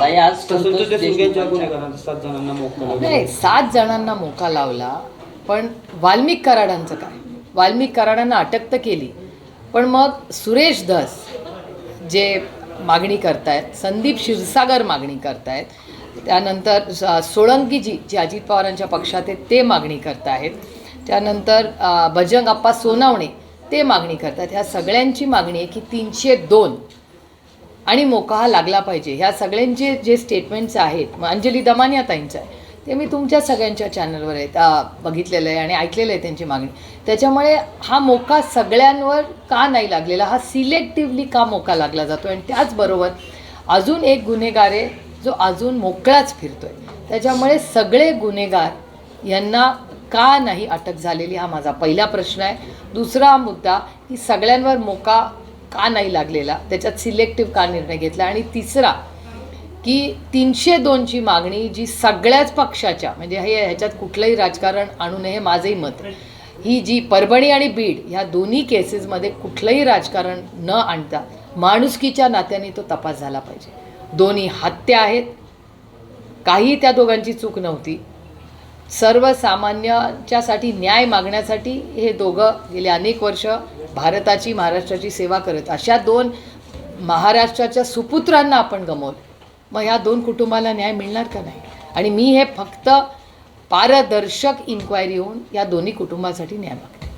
ताई आज संतोष देशमुखांच्या सात जणांना मोकळं नाही सात जणांना मोका लावला पण वाल्मिक कराडांचं काय? वाल्मिक कराडांना अटक तर केली. पण मग सुरेश धस जे मागणी करतायत संदीप क्षीरसागर मागणी करतायत त्यानंतर स- सोळंकीजी जे अजित पवारांच्या पक्षात आहेत ते मागणी करतायत. त्यानंतर अ, बजरंग अप्पा सोनावणे ते मागणी करतात ह्या सगळ्यांची मागणी आहे की तीनशे दोन आणि मोका हा लागला पाहिजे. ह्या सगळ्यांचे जे स्टेटमेंट्स आहेत मग अंजली दमानिया ताईंचं आहे ते मी तुमच्या सगळ्यांच्या चॅनलवर आहेत बघितलेलं आहे आणि ऐकलेलं आहे त्यांची मागणी. त्याच्यामुळे हा मोका सगळ्यांवर का नाही लागलेला? हा सिलेक्टिव्हली का मोका लागला जातो आणि त्याचबरोबर अजून एक गुन्हेगार आहे जो अजून मोकळाच फिरतो आहे त्याच्यामुळे सगळे गुन्हेगार यांना का नाही अटक झालेली? हा माझा पहिला प्रश्न आहे. दुसरा मुद्दा की सगळ्यांवर मोका का नाही लागलेला त्याच्यात सिलेक्टिव्ह का निर्णय घेतला? आणि तिसरा की तीनशे दोनची मागणी जी सगळ्याच पक्षाच्या म्हणजे हे ह्याच्यात कुठलंही राजकारण आणू नये हे माझंही मत ही जी परभणी आणि बीड ह्या दोन्ही केसेसमध्ये कुठलंही राजकारण न आणता माणुसकीच्या नात्याने तो तपास झाला पाहिजे. दोन्ही हत्या आहेत. काही त्या दोघांची चूक नव्हती. सर्वसामान्यांच्यासाठी न्याय मागण्यासाठी हे दोघं गेले अनेक वर्ष भारताची महाराष्ट्राची सेवा करत अशा दोन महाराष्ट्राच्या सुपुत्रांना आपण गमवलं. मग ह्या दोन कुटुंबाला न्याय मिळणार का नाही? आणि मी हे फक्त पारदर्शक इन्क्वायरी होऊन या दोन्ही कुटुंबासाठी न्याय मागते.